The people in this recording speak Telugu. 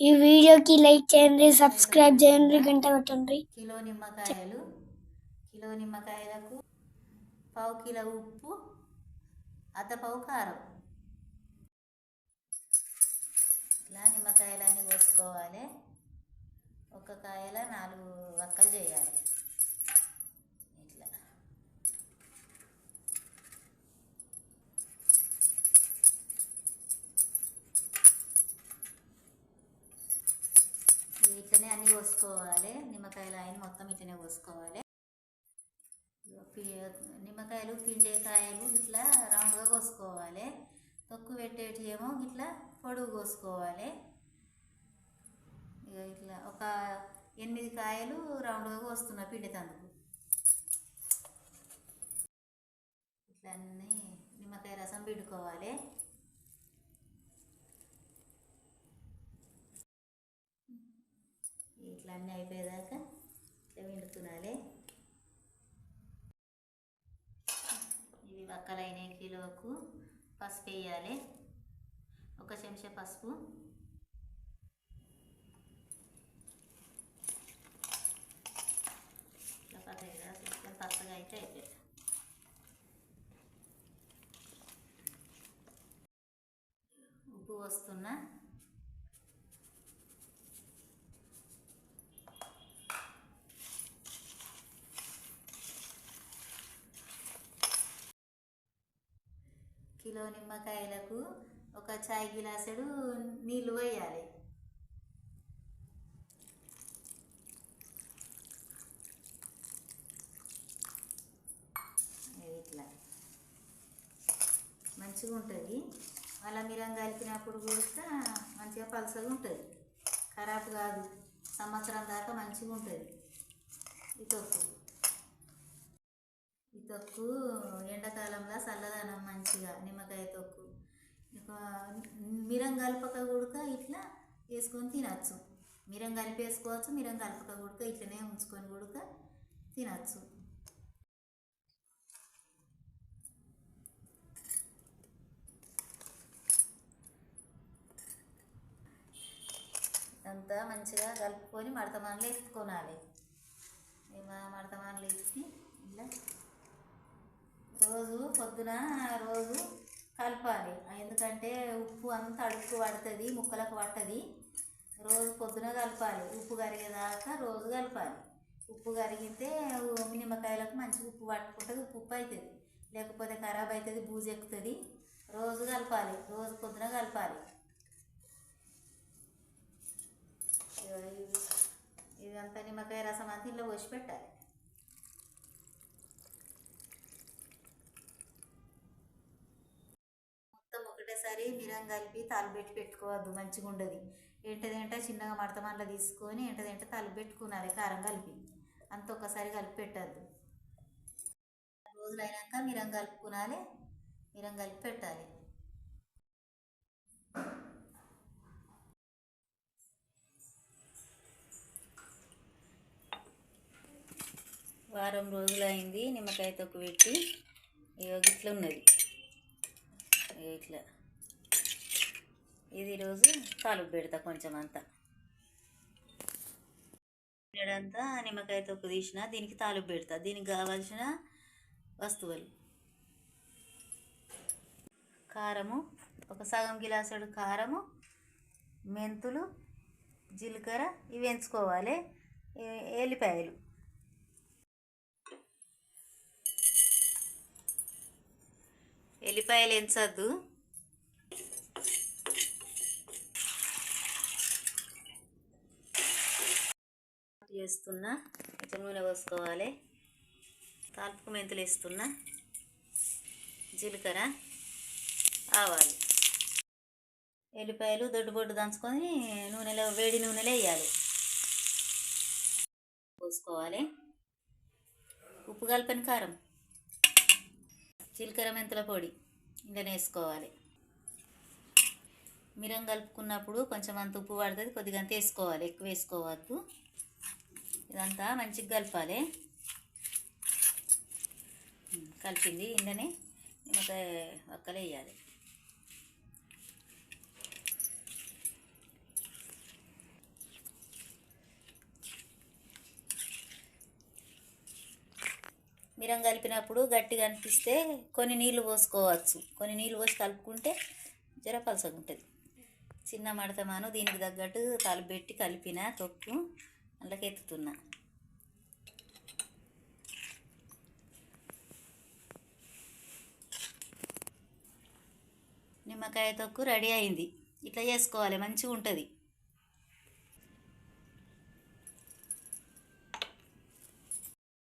ఈ వీడియోకి లైక్ చేయండి సబ్స్క్రైబ్ చేయండి గంట కొట్టండి. కిలో నిమ్మకాయలు కిలో నిమ్మకాయలకు పావు కిలో ఉప్పు అర్ధ పావు కారం. ఇలా నిమ్మకాయలన్నీ కోసుకోవాలి. ఒక కాయల నాలుగు వక్కలు చేయాలి. ఇట్లనే అన్నీ కోసుకోవాలి. నిమ్మకాయలు అయిన మొత్తం ఇట్లనే కోసుకోవాలి. పి- నిమ్మకాయలు పిండేకాయలు ఇట్లా రౌండ్గా కోసుకోవాలి. తొక్కు పెట్టేటి ఏమో ఇట్లా పొడుగు కోసుకోవాలి. ఇక ఇట్లా ఒక ఎనిమిది కాయలు రౌండ్గా కోస్తున్నా పిండి తందుకు. ఇట్లా అన్నీ నిమ్మకాయ రసం పిండుకోవాలి ఇట్లా అన్నీ అయిపోయేదాకా ఇట్లా వండుకునాలి ఇవి వక్కలైన కిలోకు పసుపు వేయాలి. ఒక చెంచా పసుపు. పచ్చగా పచ్చగా అయితే అయిపోయింది. ఉప్పు వస్తున్నా కిలో నిమ్మకాయలకు ఒక చాయ్ గిలాసుడు నీళ్ళు వేయాలి. ఇట్లా. మంచిగా ఉంటుంది. మళ్ళీ మిరం కలిపినప్పుడు కూడా మంచిగా పలసగా ఉంటుంది. ఖరాబ్ కాదు. సంవత్సరం దాకా మంచిగా ఉంటుంది. ఈ తొక్కు తొక్కు ఎండాకాలంలో చల్లదనం మంచిగా నిమ్మకాయ తొక్కు. మిరం కలపక గుడక ఇట్లా వేసుకొని తినచ్చు. మిరం కలిపి వేసుకోవచ్చు మిరం కలపక కూడక ఇట్లనే ఉంచుకొని కూడక తినచ్చు. అంతా మంచిగా కలుపుకొని మడతమానలు ఎత్తుకోనాలి. మడతమానలు ఎత్తి ఇలా రోజు పొద్దున రోజు కలపాలి. ఎందుకంటే ఉప్పు అంతా అడుక్కు పడుతుంది ముక్కలకు పట్టది. రోజు పొద్దున కలపాలి. ఉప్పు కరిగేదాకా రోజు కలపాలి. ఉప్పు కరిగితే నిమ్మకాయలకు మంచిగా ఉప్పు పట్టుకుంటుంది ఉప్పు ఉప్పు అవుతుంది లేకపోతే ఖరాబ్ అవుతుంది బూజు ఎక్కుతుంది. రోజు కలపాలి. రోజు పొద్దున కలపాలి. ఇదంతా నిమ్మకాయ రసం అంతా ఇంట్లో పోసి పెట్టాలి. ఒకసారి మిరం కలిపి తాలిపెట్టి పెట్టుకోవద్దు మంచిగా ఉండదు. ఏంటదేంటే చిన్నగా మడతమాటలు తీసుకొని ఏంటదేంటే తాలిపు కారం కలిపి. అంత ఒక్కసారి కలిపి పెట్టద్దు. రోజులు అయినాక మిరం కలుపుకునాలి? మిరం కలిపి పెట్టాలి? వారం రోజులు అయింది నిమ్మకాయ తొక్కు పెట్టి ఇట్లా ఉన్నది ఇట్లా. ఇది రోజు తాలుపు పెడతా కొంచెం అంతా. ఇక్కడంతా నిమ్మకాయ తొక్కు తీసిన దీనికి తాలుపు పెడతా. దీనికి కావాల్సిన వస్తువులు. కారము ఒక సగం గిలాసుడు కారము మెంతులు జీలకర్ర ఇవి ఎంచుకోవాలి. ఎల్లిపాయలు. ఎల్లిపాయలు ఎంచద్దు. వేస్తున్నా కొంచెం నూనె పోసుకోవాలి. తాల్పుకు మెంతులు వేస్తున్నా జీలకర్ర ఆవాలి. ఎల్లిపాయలు దొడ్డు బొడ్డు దంచుకొని నూనెలో వేడి నూనెలో వేయాలి. పోసుకోవాలి. ఉప్పు కలిపని కారం జీలకర్ర మెంతుల పొడి ఇందులో వేసుకోవాలి. మిరం కలుపుకున్నప్పుడు కొంచెం అంత ఉప్పు పడుతుంది కొద్దిగా అంత వేసుకోవాలి. ఎక్కువ వేసుకోవద్దు. ఇదంతా మంచిగా కలపాలి. కలిపింది ఇందనే ఒక ఒక్కలు వేయాలి. మిరం కలిపినప్పుడు గట్టిగా అనిపిస్తే కొన్ని నీళ్ళు పోసుకోవచ్చు. కొన్ని నీళ్ళు పోసి కలుపుకుంటే జర పలసగా ఉంటుంది చిన్న మడతమాను దీనికి తగ్గట్టు తలబెట్టి కలిపిన తొక్కు. అందులోకి ఎత్తుతున్నా నిమ్మకాయ తొక్కు రెడీ అయింది. ఇట్లా చేసుకోవాలి మంచిగా ఉంటుంది